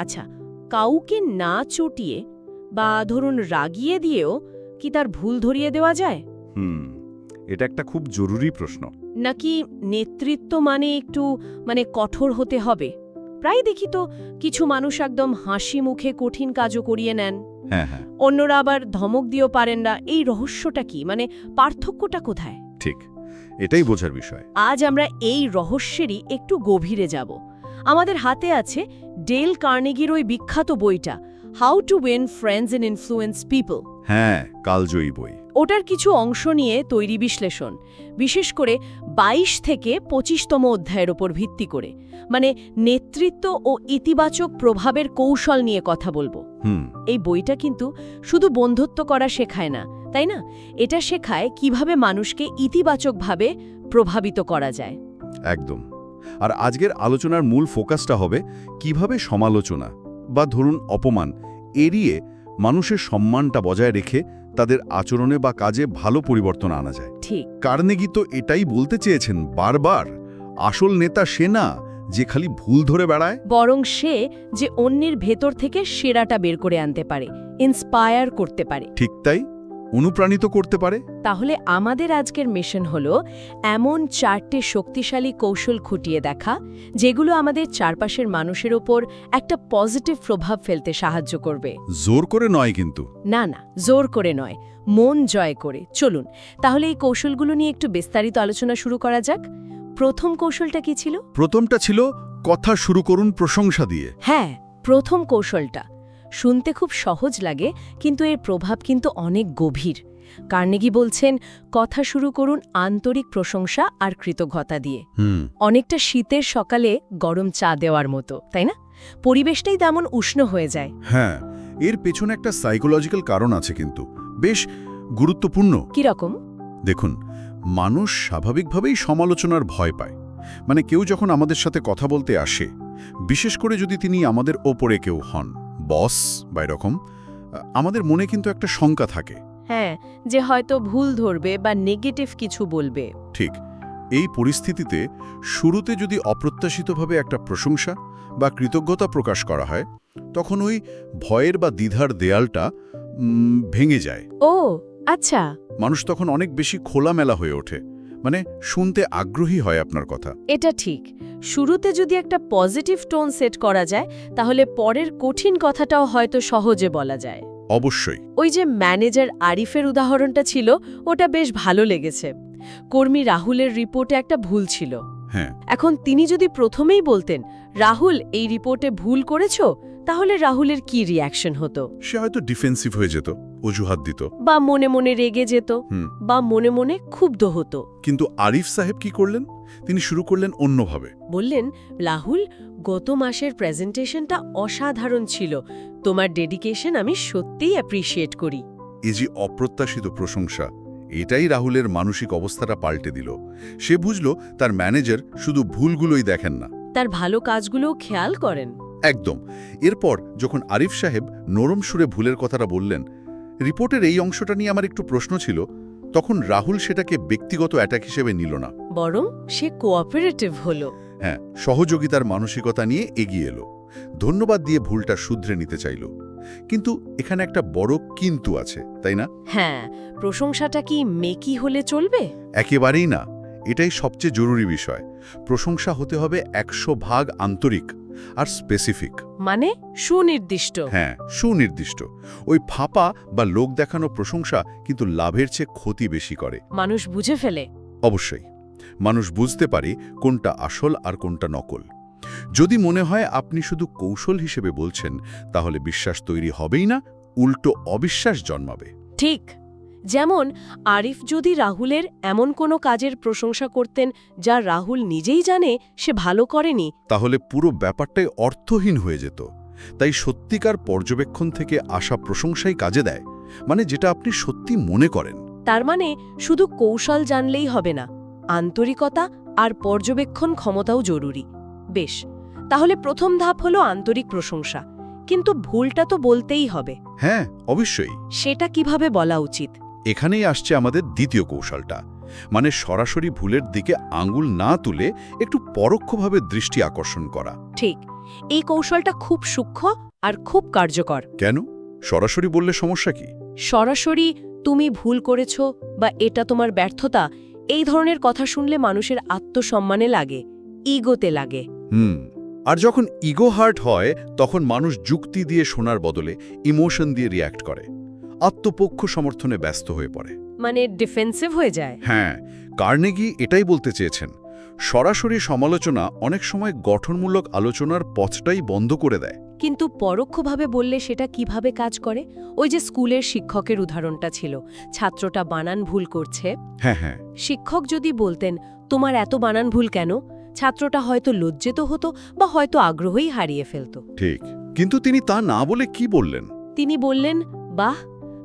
আচ্ছা কাউকে না চটিয়ে বা ধরুন রাগিয়ে দিয়েও কি তার ভুল ধরিয়ে দেওয়া যায়? হুম এটা একটা খুব জরুরি প্রশ্ন। নাকি নেতৃত্ব মানে একটু মানে কঠোর হতে হবে? প্রায় দেখি তো কিছু মানুষ একদম হাসি মুখে কঠিন কাজও করিয়ে নেন। হ্যাঁ হ্যাঁ। অন্যরা আবার ধমক দিয়েও পারেন না। এই রহস্যটা কি? মানে পার্থক্যটা কোথায়? ঠিক এটাই বোঝার বিষয়। আজ আমরা এই রহস্যেরই একটু গভীরে যাব। আমাদের হাতে আছে ডেল কার্নেগির ওই বিখ্যাত বইটা how to win friends and influence people হ্যাঁ কালজয়ী বই। ওটার কিছু অংশ নিয়ে তৈরি বিশ্লেষণ বিশেষ করে ২২ থেকে পঁচিশতম অধ্যায়ের ওপর ভিত্তি করে মানে নেতৃত্ব ও ইতিবাচক প্রভাবের কৌশল নিয়ে কথা বলব। হুম। এই বইটা কিন্তু শুধু বন্ধুত্ব করা শেখায় না তাই না? এটা শেখায় কীভাবে মানুষকে ইতিবাচকভাবে প্রভাবিত করা যায়। একদম। আর আজকের আলোচনার মূল ফোকাসটা হবে কীভাবে সমালোচনা বা ধরুন অপমান এড়িয়ে মানুষের সম্মানটা বজায় রেখে তাদের আচরণে বা কাজে ভালো পরিবর্তন আনা যায়। ঠিক। কার্নেগি তো এটাই বলতে চেয়েছেন বারবার আসল নেতা সে না যে খালি ভুল ধরে বেড়ায়? বরং সে যে অন্যের ভেতর থেকে সেরাটা বের করে আনতে পারে ইন্সপায়ার করতে পারে। ঠিক তাই? অনুপ্রাণিত করতে পারে? তাহলে আমাদের আজকের মিশন হল এমন চারটে শক্তিশালী কৌশল খুঁটিয়ে দেখা যেগুলো আমাদের চারপাশের মানুষের ওপর একটা পজিটিভ প্রভাব ফেলতে সাহায্য করবে। জোর করে নয় কিন্তু। না না জোর করে নয় মন জয় করে। চলুন তাহলে এই কৌশলগুলো নিয়ে একটু বিস্তারিত আলোচনা শুরু করা যাক। প্রথম কৌশলটা কি ছিল? প্রথমটা ছিল কথা শুরু করুন প্রশংসা দিয়ে। হ্যাঁ প্রথম কৌশলটা। শুনতে খুব সহজ লাগে কিন্তু এর প্রভাব কিন্তু অনেক গভীর। কার্নেগি বলছেন কথা শুরু করুন আন্তরিক প্রশংসা আর কৃতজ্ঞতা দিয়ে। হুম। অনেকটা শীতের সকালে গরম চা দেওয়ার মতো তাই না? পরিবেশটাই তেমন উষ্ণ হয়ে যায়। হ্যাঁ এর পেছনে একটা সাইকোলজিক্যাল কারণ আছে কিন্তু। বেশ গুরুত্বপূর্ণ। কীরকম দেখুন মানুষ স্বাভাবিকভাবেই সমালোচনার ভয় পায়। মানে কেউ যখন আমাদের সাথে কথা বলতে আসে বিশেষ করে যদি তিনি আমাদের ওপরে কেউ হন। বস বা এরকম আমাদের মনে কিন্তু একটা শঙ্কা থাকে। হ্যাঁ যে হয়তো ভুল ধরবে বা নেগেটিভ কিছু বলবে। ঠিক এই পরিস্থিতিতে শুরুতে যদি অপ্রত্যাশিতভাবে একটা প্রশংসা বা কৃতজ্ঞতা প্রকাশ করা হয় তখন ওই ভয়ের বা দ্বিধার দেয়ালটা ভেঙে যায়। ও আচ্ছা। মানুষ তখন অনেক বেশি খোলামেলা হয়ে ওঠে। মানে শুনতে আগ্রহী হয় আপনার কথা। এটা ঠিক। শুরুতে যদি একটা পজিটিভ টোন সেট করা যায় তাহলে পরের কঠিন কথাটাও হয়তো সহজে বলা যায়। অবশ্যই। ওই যে ম্যানেজার আরিফের উদাহরণটা ছিল ওটা বেশ ভালো লেগেছে। কর্মী রাহুলের রিপোর্টে একটা ভুল ছিল। হ্যাঁ। এখন তিনি যদি প্রথমেই বলতেন রাহুল এই রিপোর্টে ভুল করেছ? তাহলে রাহুলের কি রিয়াকশন হতো? সে হয়তো ডিফেন্সিভ হয়ে যেত। অজুহাত দিত। বা মনে মনে রেগে যেত। বা মনে মনে ক্ষুব্ধ হতো। কিন্তু আরিফ সাহেব কি করলেন? তিনি শুরু করলেন অন্যভাবে। বললেন রাহুল গত মাসের প্রেজেন্টেশনটা অসাধারণ ছিল। তোমার ডেডিকেশন আমি সত্যিই অ্যাপ্রিসিয়েট করি। এই যে অপ্রত্যাশিত প্রশংসা এটাই রাহুলের মানসিক অবস্থাটা পাল্টে দিল। সে বুঝল তার ম্যানেজার শুধু ভুলগুলোই দেখেন না। তার ভালো কাজগুলোও খেয়াল করেন। একদম। এরপর যখন আরিফ সাহেব নরম সুরে ভুলের কথাটা বললেন রিপোর্টের এই অংশটা নিয়ে আমার একটু প্রশ্ন ছিল তখন রাহুল সেটাকে ব্যক্তিগত অ্যাটাক হিসেবে নিল না। বরং সে কোঅপারেটিভ হলো। হ্যাঁ সহযোগিতার মানসিকতা নিয়ে এগিয়ে এলো ধন্যবাদ দিয়ে ভুলটা শুধরে নিতে চাইল। কিন্তু এখানে একটা বড় কিন্তু আছে তাই না? হ্যাঁ প্রশংসাটা কি মেকি হলে চলবে? একেবারেই না এটাই সবচেয়ে জরুরি বিষয়। প্রশংসা হতে হবে একশো ভাগ আন্তরিক। আর স্পেসিফিক মানে সুনির্দিষ্ট। হ্যাঁ সুনির্দিষ্ট। ওই ফাঁপা বা লোক দেখানো প্রশংসা কিন্তু লাভের চেয়ে ক্ষতি বেশি করে। মানুষ বুঝে ফেলে। অবশ্যই। মানুষ বুঝতে পারে কোনটা আসল আর কোনটা নকল। যদি মনে হয় আপনি শুধু কৌশল হিসেবে বলছেন তাহলে বিশ্বাস তৈরি হবেই না উল্টো অবিশ্বাস জন্মাবে। ঠিক। যেমন আরিফ যদি রাহুলের এমন কোনো কাজের প্রশংসা করতেন যা রাহুল নিজেই জানে সে ভালো করেনি তাহলে পুরো ব্যাপারটাই অর্থহীন হয়ে যেত। তাই সত্যিকার পর্যবেক্ষণ থেকে আসা প্রশংসাই কাজে দেয় মানে যেটা আপনি সত্যি মনে করেন। তার মানে শুধু কৌশল জানলেই হবে না আন্তরিকতা আর পর্যবেক্ষণ ক্ষমতাও জরুরি। বেশ তাহলে প্রথম ধাপ হলো আন্তরিক প্রশংসা কিন্তু ভুলটা তো বলতেই হবে। হ্যাঁ অবশ্যই। সেটা কীভাবে বলা উচিত? এখানেই আসছে আমাদের দ্বিতীয় কৌশলটা মানে সরাসরি ভুলের দিকে আঙ্গুল না তুলে একটু পরোক্ষভাবে দৃষ্টি আকর্ষণ করা। ঠিক এই কৌশলটা খুব সূক্ষ্ম আর খুব কার্যকর। কেন? সরাসরি বললে সমস্যা কি? সরাসরি তুমি ভুল করেছ বা এটা তোমার ব্যর্থতা এই ধরনের কথা শুনলে মানুষের আত্মসম্মানে লাগে ইগোতে লাগে। হুম আর যখন ইগো হার্ট হয় তখন মানুষ যুক্তি দিয়ে শোনার বদলে ইমোশন দিয়ে রিয়্যাক্ট করে। আত্মপক্ষ সমর্থনে ব্যস্ত হয়ে পড়ে। মানে ডিফেন্সিভ হয়ে যায়? হ্যাঁ কার্নেগি এটাই বলতে চেয়েছেন। সরাসরি সমালোচনা অনেক সময় গঠনমূলক আলোচনার পথটাই বন্ধ করে দেয়। কিন্তু পরোক্ষভাবে বললে সেটা কীভাবে কাজ করে? ওই যে স্কুলের শিক্ষকের উদাহরণটা ছিল ছাত্রটা বানান ভুল করছে। হ্যাঁ হ্যাঁ। শিক্ষক যদি বলতেন তোমার এত বানান ভুল কেন? ছাত্রটা হয়তো লজ্জিত হতো বা হয়তো আগ্রহই হারিয়ে ফেলত। ঠিক। কিন্তু তিনি তা না বলে কি বললেন? তিনি বললেন বাহ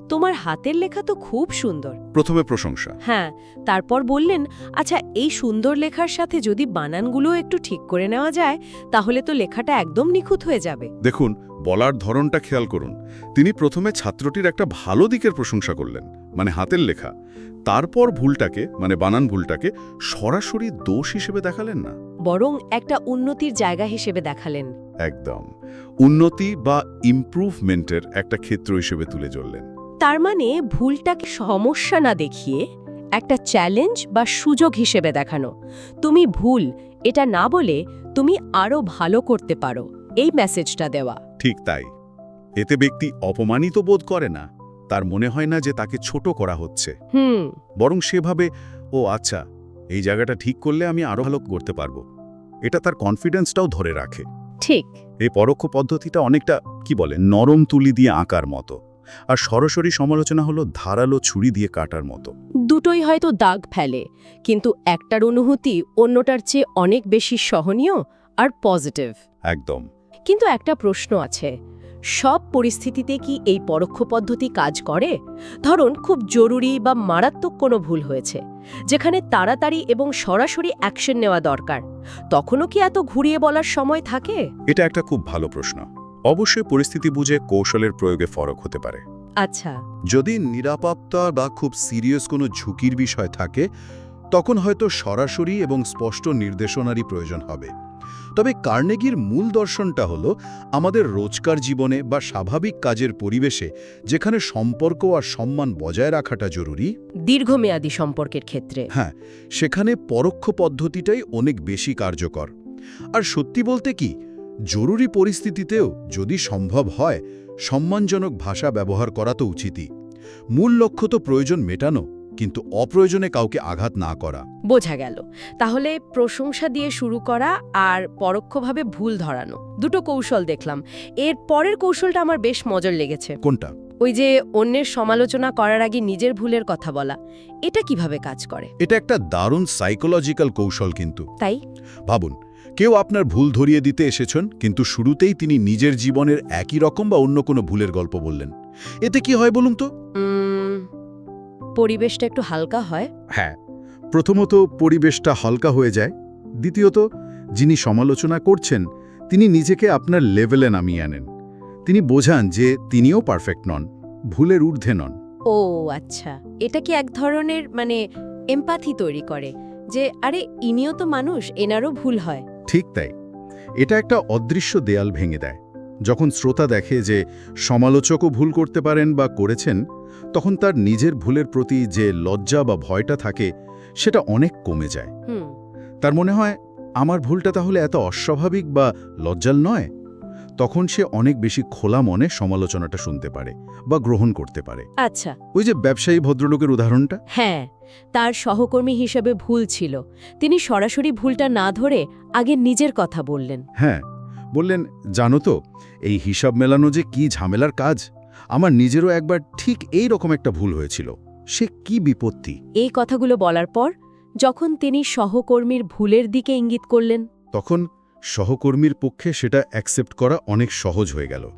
তোমার হাতের লেখা তো খুব সুন্দর। প্রথমে প্রশংসা। হ্যাঁ তারপর বললেন আচ্ছা এই সুন্দর লেখার সাথে যদি বানানগুলো একটু ঠিক করে নেওয়া যায় তাহলে তো লেখাটা একদম নিখুঁত হয়ে যাবে। দেখুন বলার ধরনটা খেয়াল করুন। তিনি প্রথমে ছাত্রটির একটা ভালো দিকের প্রশংসা করলেন মানে হাতের লেখা। তারপর ভুলটাকে মানে বানান ভুলটাকে সরাসরি দোষ হিসেবে দেখালেন না। বরং একটা উন্নতির জায়গা হিসেবে দেখালেন। একদম। উন্নতি বা ইমপ্রুভমেন্টের একটা ক্ষেত্র হিসেবে তুলে ধরলেন। তার মানে ভুলটাকে সমস্যা না দেখিয়ে একটা চ্যালেঞ্জ বা সুযোগ হিসেবে দেখানো। তুমি ভুল এটা না বলে তুমি আরও ভালো করতে পারো এই মেসেজটা দেওয়া। ঠিক তাই। এতে ব্যক্তি অপমানিত বোধ করে না তার মনে হয় না যে তাকে ছোট করা হচ্ছে। হুম। বরং সেভাবে ও আচ্ছা এই জায়গাটা ঠিক করলে আমি আরও ভালো করতে পারব। এটা তার কনফিডেন্সটাও ধরে রাখে। ঠিক। এই পরোক্ষ পদ্ধতিটা অনেকটা কি বলে নরম তুলি দিয়ে আঁকার মতো। আর সরাসরি সমালোচনা হলো ধারালো ছুরি দিয়ে কাটার মতো। দুটোই হয়তো দাগ ফেলে কিন্তু একটার অনুভূতি অন্যটার চেয়ে অনেক বেশি সহনীয় আর পজিটিভ। একদম। কিন্তু একটা প্রশ্ন আছে সব পরিস্থিতিতে কি এই পরোক্ষ পদ্ধতি কাজ করে? ধরুন খুব জরুরি বা মারাত্মক কোনো ভুল হয়েছে যেখানে তাড়াতাড়ি এবং সরাসরি অ্যাকশন নেওয়া দরকার। তখনও কি এত ঘুরিয়ে বলার সময় থাকে? এটা একটা খুব ভালো প্রশ্ন। অবশ্যই পরিস্থিতি বুঝে কৌশলের প্রয়োগে ফরক হতে পারে। আচ্ছা। যদি নিরাপত্তা বা খুব সিরিয়াস কোনো ঝুঁকির বিষয় থাকে তখন হয়তো সরাসরি এবং স্পষ্ট নির্দেশনারই প্রয়োজন হবে। তবে কার্নেগির মূল দর্শনটা হলো আমাদের রোজকার জীবনে বা স্বাভাবিক কাজের পরিবেশে যেখানে সম্পর্ক আর সম্মান বজায় রাখাটা জরুরি। দীর্ঘমেয়াদী সম্পর্কের ক্ষেত্রে। হ্যাঁ সেখানে পরোক্ষ পদ্ধতিটাই অনেক বেশি কার্যকর। আর সত্যি বলতে কি জরুরি পরিস্থিতিতেও যদি সম্ভব হয় সম্মানজনক ভাষা ব্যবহার করা তো উচিতই। মূল লক্ষ্য তো প্রয়োজন মেটানো কিন্তু অপ্রয়োজনে কাউকে আঘাত না করা। বোঝা গেল। তাহলে প্রশংসা দিয়ে শুরু করা আর পরোক্ষভাবে ভুল ধরানো দুটো কৌশল দেখলাম। এর পরের কৌশলটা আমার বেশ মজার লেগেছে। কোনটা? ওই যে অন্যের সমালোচনা করার আগে নিজের ভুলের কথা বলা এটা কীভাবে কাজ করে? এটা একটা দারুণ সাইকোলজিক্যাল কৌশল কিন্তু। তাই? ভাবুন কেউ আপনার ভুল ধরিয়ে দিতে এসেছেন কিন্তু শুরুতেই তিনি নিজের জীবনের একই রকম বা অন্য কোনো ভুলের গল্প বললেন। এতে কি হয় বলুন তো? পরিবেশটা একটু হালকা হয়। হ্যাঁ প্রথমত পরিবেশটা হালকা হয়ে যায়। দ্বিতীয়ত যিনি সমালোচনা করছেন তিনি নিজেকে আপনার লেভেলে নামিয়ে আনেন। তিনি বোঝান যে তিনিও পারফেক্ট নন ভুলের ঊর্ধ্বে নন। ও আচ্ছা। এটা কি এক ধরনের মানে এমপাথি তৈরি করে? যে আরে ইনিও তো মানুষ এনারও ভুল হয়। ঠিক তাই। এটা একটা অদৃশ্য দেয়াল ভেঙে দেয়। যখন শ্রোতা দেখে যে সমালোচকও ভুল করতে পারেন বা করেছেন তখন তার নিজের ভুলের প্রতি যে লজ্জা বা ভয়টা থাকে সেটা অনেক কমে যায়। তার মনে হয় আমার ভুলটা তাহলে এত অস্বাভাবিক বা লজ্জাল নয়? তখন সে অনেক বেশি খোলা মনে সমালোচনাটা শুনতে পারে বা গ্রহণ করতে পারে। আচ্ছা। ওই যে ব্যবসায়ী ভদ্রলোকের উদাহরণটা? হ্যাঁ। তার সহকর্মী হিসেবে ভুল ছিল। তিনি সরাসরি ভুলটা না ধরে আগে নিজের কথা বললেন। হ্যাঁ বললেন জানো তো এই হিসাব মেলানো যে কি ঝামেলার কাজ? আমার নিজেরও একবার ঠিক এই রকম একটা ভুল হয়েছিল। সে কি বিপত্তি? এই কথাগুলো বলার পর যখন তিনি সহকর্মীর ভুলের দিকে ইঙ্গিত করলেন তখন সহকর্মীর পক্ষে সেটা অ্যাকসেপ্ট করা অনেক সহজ হয়ে গেল।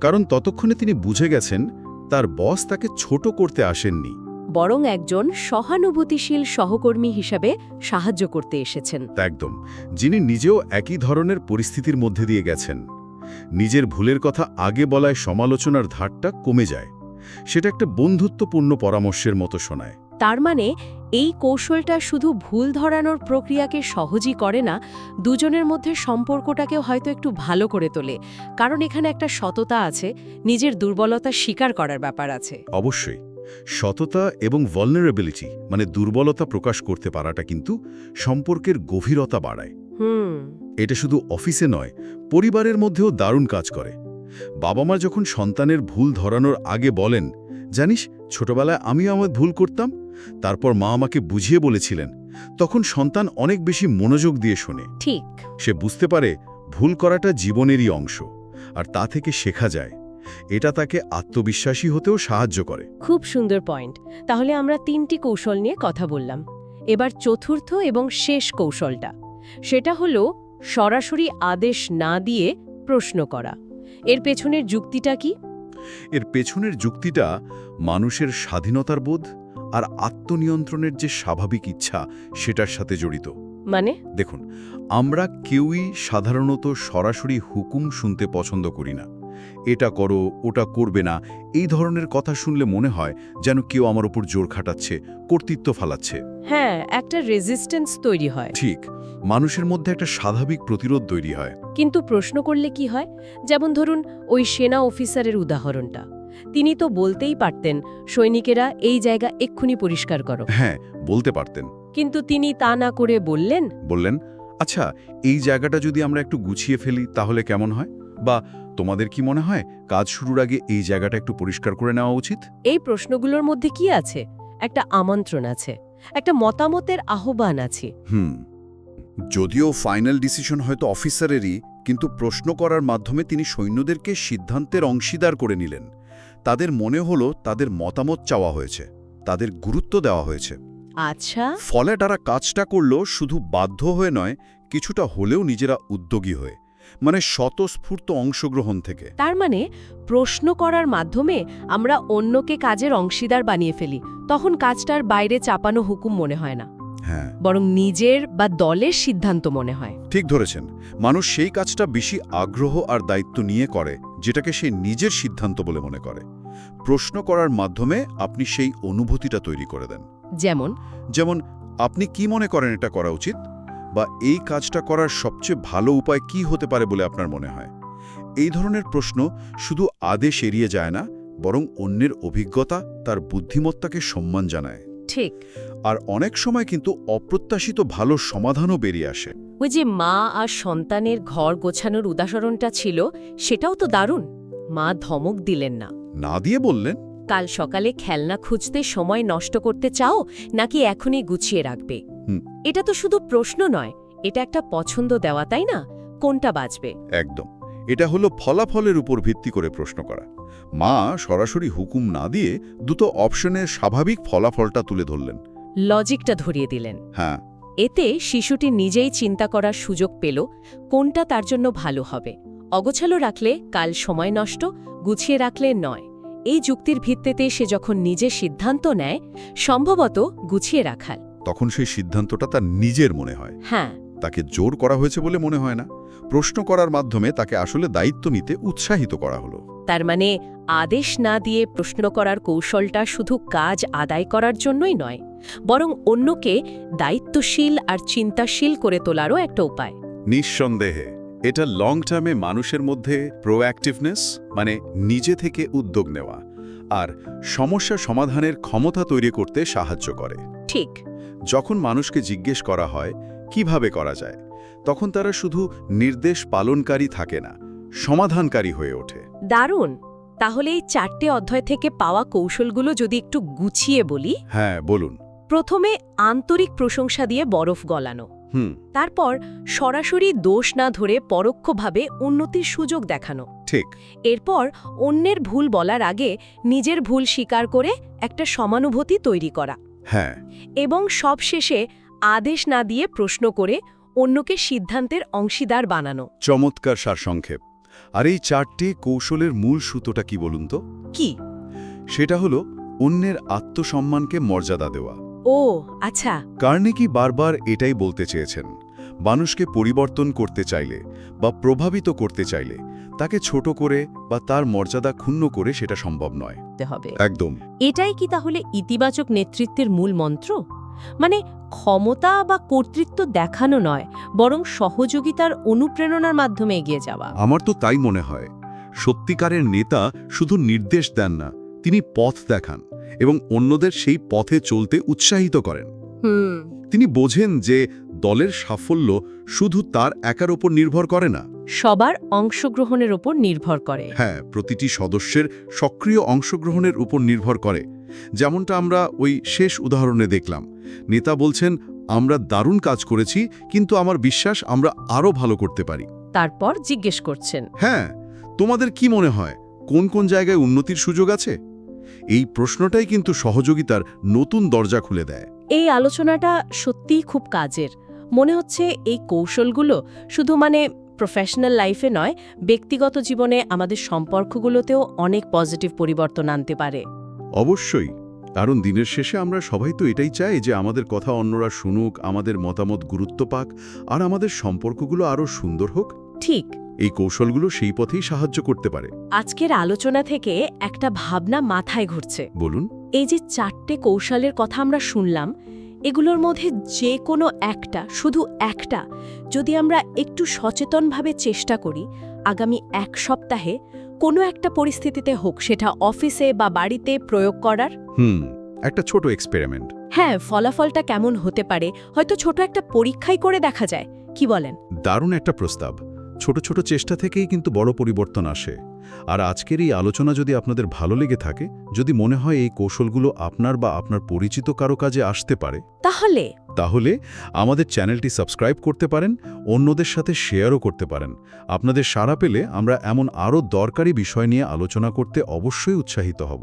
কারণ ততক্ষণে তিনি বুঝে গেছেন তার বস তাকে ছোট করতে আসেননি। বরং একজন সহানুভূতিশীল সহকর্মী হিসাবে সাহায্য করতে এসেছেন। একদম। যিনি নিজেও একই ধরনের পরিস্থিতির মধ্যে দিয়ে গেছেন। নিজের ভুলের কথা আগে বলায় সমালোচনার ধারটা কমে যায়। সেটা একটা বন্ধুত্বপূর্ণ পরামর্শের মতো শোনায়। তার মানে এই কৌশলটা শুধু ভুল ধরানোর প্রক্রিয়াকে সহজই করে না দুজনের মধ্যে সম্পর্কটাকেও হয়তো একটু ভালো করে তোলে। কারণ এখানে একটা সততা আছে নিজের দুর্বলতা স্বীকার করার ব্যাপার আছে। অবশ্যই। সততা এবং ভলনারেবিলিটি মানে দুর্বলতা প্রকাশ করতে পারাটা কিন্তু সম্পর্কের গভীরতা বাড়ায়। এটা শুধু অফিসে নয় পরিবারের মধ্যেও দারুণ কাজ করে। বাবা মা যখন সন্তানের ভুল ধরানোর আগে বলেন জানিস ছোটবেলায় আমিও আমার ভুল করতাম? তারপর মা আমাকে বুঝিয়ে বলেছিলেন তখন সন্তান অনেক বেশি মনোযোগ দিয়ে শোনে। ঠিক। সে বুঝতে পারে ভুল করাটা জীবনেরই অংশ আর তা থেকে শেখা যায়। এটা তাকে আত্মবিশ্বাসী হতেও সাহায্য করে। খুব সুন্দর পয়েন্ট। তাহলে আমরা তিনটি কৌশল নিয়ে কথা বললাম। এবার চতুর্থ এবং শেষ কৌশলটা। সেটা হলো সরাসরি আদেশ না দিয়ে প্রশ্ন করা। এর পেছনের যুক্তিটা কি? এর পেছনের যুক্তিটা মানুষের স্বাধীনতার বোধ আর আত্মনিয়ন্ত্রণের যে স্বাভাবিক ইচ্ছা সেটার সাথে জড়িত। মানে? দেখুন আমরা কেউই সাধারণত সরাসরি হুকুম শুনতে পছন্দ করি না। এটা করো ওটা করবে না। এই ধরনের কথা শুনলে মনে হয় যেন কেউ আমার উপর জোর খাটাচ্ছে কর্তৃত্ব ফালাচ্ছে। হ্যাঁ একটা রেজিস্ট্যান্স তৈরি হয়। ঠিক মানুষের মধ্যে একটা স্বাভাবিক প্রতিরোধ তৈরি হয়। কিন্তু প্রশ্ন করলে কি হয়? যেমন ধরুন ওই সেনা অফিসারের উদাহরণটা। তিনি তো বলতেই পারতেন সৈনিকেরা এই জায়গা এক্ষুনি পরিষ্কার করো। হ্যাঁ বলতে পারতেন। কিন্তু তিনি তা না করে বললেন? বললেন আচ্ছা এই জায়গাটা যদি আমরা একটু গুছিয়ে ফেলি তাহলে কেমন হয়? বা তোমাদের কি মনে হয় কাজ শুরুর আগে এই জায়গাটা একটু পরিষ্কার করে নেওয়া উচিত? এই প্রশ্নগুলোর মধ্যে কি আছে? একটা আমন্ত্রণ আছে একটা মতামতের আহ্বান আছে। হুম যদিও ফাইনাল ডিসিশন হয়তো অফিসারেরই কিন্তু প্রশ্ন করার মাধ্যমে তিনি সৈন্যদেরকে সিদ্ধান্তের অংশীদার করে নিলেন। তাদের মনে হলো তাদের মতামত চাওয়া হয়েছে তাদের গুরুত্ব দেওয়া হয়েছে। আচ্ছা। ফলে তারা কাজটা করল শুধু বাধ্য হয়ে নয় কিছুটা হলেও নিজেরা উদ্যোগী হয়ে। মানে স্বতঃস্ফূর্ত অংশগ্রহণ থেকে। তার মানে প্রশ্ন করার মাধ্যমে আমরা অন্যকে কাজের অংশীদার বানিয়ে ফেলি তখন কাজটার বাইরে চাপানো হুকুম মনে হয় না। হ্যাঁ। বরং নিজের বা দলের সিদ্ধান্ত মনে হয়। ঠিক ধরেছেন। মানুষ সেই কাজটা বেশি আগ্রহ আর দায়িত্ব নিয়ে করে যেটাকে সে নিজের সিদ্ধান্ত বলে মনে করে। প্রশ্ন করার মাধ্যমে আপনি সেই অনুভূতিটা তৈরি করে দেন। যেমন? যেমন আপনি কি মনে করেন এটা করা উচিত? বা এই কাজটা করার সবচেয়ে ভালো উপায় কি হতে পারে বলে আপনার মনে হয়? এই ধরনের প্রশ্ন শুধু আদেশ এড়িয়ে যায় না বরং অন্যের অভিজ্ঞতা তার বুদ্ধিমত্তাকে সম্মান জানায়। ঠিক। আর অনেক সময় কিন্তু অপ্রত্যাশিত ভালো সমাধানও বেরিয়ে আসে। ওই যে মা আর সন্তানের ঘর গোছানোর উদাহরণটা ছিল সেটাও তো দারুণ। মা ধমক দিলেন না। না দিয়ে বললেন? কাল সকালে খেলনা খুঁজতে সময় নষ্ট করতে চাও নাকি এখনই গুছিয়ে রাখবে। এটা তো শুধু প্রশ্ন নয় এটা একটা পছন্দ দেওয়া তাই না? কোনটা বাজবে? একদম। এটা হলো ফলাফলের উপর ভিত্তি করে প্রশ্ন করা। মা সরাসরি হুকুম না দিয়ে দুটো অপশনের স্বাভাবিক ফলাফলটা তুলে ধরলেন। লজিকটা ধরিয়ে দিলেন। হ্যাঁ। এতে শিশুটি নিজেই চিন্তা করার সুযোগ পেল কোনটা তার জন্য ভালো হবে। অগোছালো রাখলে কাল সময় নষ্ট গুছিয়ে রাখলে নয়। এই যুক্তির ভিত্তিতে সে যখন নিজে সিদ্ধান্ত নেয় সম্ভবত গুছিয়ে রাখাল। তখন সেই সিদ্ধান্তটা তার নিজের মনে হয়। হ্যাঁ। তাকে জোর করা হয়েছে বলে মনে হয় না। প্রশ্ন করার মাধ্যমে তাকে আসলে দায়িত্ব নিতে উৎসাহিত করা হলো। তার মানে আদেশ না দিয়ে প্রশ্ন করার কৌশলটা শুধু কাজ আদায় করার জন্যই নয় বরং অন্যকে দায়িত্বশীল আর চিন্তাশীল করে তোলারও একটা উপায়। নিঃসন্দেহে এটা লং টার্মে মানুষের মধ্যে প্রোঅ্যাক্টিভনেস মানে নিজে থেকে উদ্যোগ নেওয়া আর সমস্যা সমাধানের ক্ষমতা তৈরি করতে সাহায্য করে। ঠিক। যখন মানুষকে জিজ্ঞেস করা হয় কীভাবে করা যায়? তখন তারা শুধু নির্দেশ পালনকারী থাকে না সমাধানকারী হয়ে ওঠে। দারুণ! তাহলে এই চারটে অধ্যায় থেকে পাওয়া কৌশলগুলো যদি একটু গুছিয়ে বলি। হ্যাঁ বলুন। প্রথমে আন্তরিক প্রশংসা দিয়ে বরফ গলানো। হুম। তারপর সরাসরি দোষ না ধরে পরোক্ষভাবে উন্নতির সুযোগ দেখানো। ঠিক। এরপর অন্যের ভুল বলার আগে নিজের ভুল স্বীকার করে একটা সমানুভূতি তৈরি করা। হ্যাঁ। এবং সবশেষে আদেশ না দিয়ে প্রশ্ন করে অন্যকে সিদ্ধান্তের অংশীদার বানানো। চমৎকার সারসংক্ষেপ। আর এই চারটি কৌশলের মূল সুতোটা কি বলুন তো? কি? সেটা হলো অন্যের আত্মসম্মানকে মর্যাদা দেওয়া। ও আচ্ছা। কার্নেকি বারবার এটাই বলতে চেয়েছেন মানুষকে পরিবর্তন করতে চাইলে বা প্রভাবিত করতে চাইলে। তাকে ছোট করে বা তার মর্যাদা ক্ষুণ্ণ করে সেটা সম্ভব নয়। হবে। একদম। এটাই কি তাহলে ইতিবাচক নেতৃত্বের মূল মন্ত্র? মানে ক্ষমতা বা কর্তৃত্ব দেখানো নয় বরং সহযোগিতার অনুপ্রেরণার মাধ্যমে এগিয়ে যাওয়া। আমার তো তাই মনে হয়। সত্যিকারের নেতা শুধু নির্দেশ দেন না তিনি পথ দেখান এবং অন্যদের সেই পথে চলতে উৎসাহিত করেন। তিনি বোঝেন যে দলের সাফল্য শুধু তার একার ওপর নির্ভর করে না। সবার অংশগ্রহণের উপর নির্ভর করে। হ্যাঁ প্রতিটি সদস্যের সক্রিয় অংশগ্রহণের উপর নির্ভর করে। যেমনটা আমরা ওই শেষ উদাহরণে দেখলাম। নেতা বলছেন আমরা দারুণ কাজ করেছি কিন্তু আমার বিশ্বাস আমরা আরও ভালো করতে পারি। তারপর জিজ্ঞেস করছেন হ্যাঁ তোমাদের কি মনে হয় কোন কোন জায়গায় উন্নতির সুযোগ আছে? এই প্রশ্নটাই কিন্তু সহযোগিতার নতুন দরজা খুলে দেয়। এই আলোচনাটা সত্যিই খুব কাজের। মনে হচ্ছে এই কৌশলগুলো শুধু মানে প্রফেশনাল লাইফে নয় ব্যক্তিগত জীবনে আমাদের সম্পর্কগুলোতেও অনেক পজিটিভ পরিবর্তন আনতে পারে। অবশ্যই। কারণ দিনের শেষে আমরা সবাই তো এটাই চাই যে আমাদের কথা অন্যরা শুনুক আমাদের মতামত গুরুত্ব পাক আর আমাদের সম্পর্কগুলো আরও সুন্দর হোক। ঠিক। এই কৌশলগুলো সেই পথেই সাহায্য করতে পারে। আজকের আলোচনা থেকে একটা ভাবনা মাথায় ঘুরছে। বলুন। এই যে চারটে কৌশলের কথা আমরা শুনলাম এগুলোর মধ্যে যে কোনো একটা শুধু একটা যদি আমরা একটু সচেতনভাবে চেষ্টা করি আগামী এক সপ্তাহে কোনো একটা পরিস্থিতিতে হোক সেটা অফিসে বা বাড়িতে প্রয়োগ করার। হুম একটা ছোট এক্সপেরিমেন্ট হ্যাঁ ফলাফলটা কেমন হতে পারে হয়তো ছোট একটা পরীক্ষাই করে দেখা যায় কি বলেন? দারুণ একটা প্রস্তাব। ছোট ছোট চেষ্টা থেকেই কিন্তু বড় পরিবর্তন আসে। আর আজকের এই আলোচনা যদি আপনাদের ভালো লেগে থাকে যদি মনে হয় এই কৌশলগুলো আপনার বা আপনার পরিচিত কারও কাজে আসতে পারে তাহলে তাহলে আমাদের চ্যানেলটি সাবস্ক্রাইব করতে পারেন অন্যদের সাথে শেয়ারও করতে পারেন। আপনাদের সারা পেলে আমরা এমন আরও দরকারি বিষয় নিয়ে আলোচনা করতে অবশ্যই উৎসাহিত হব।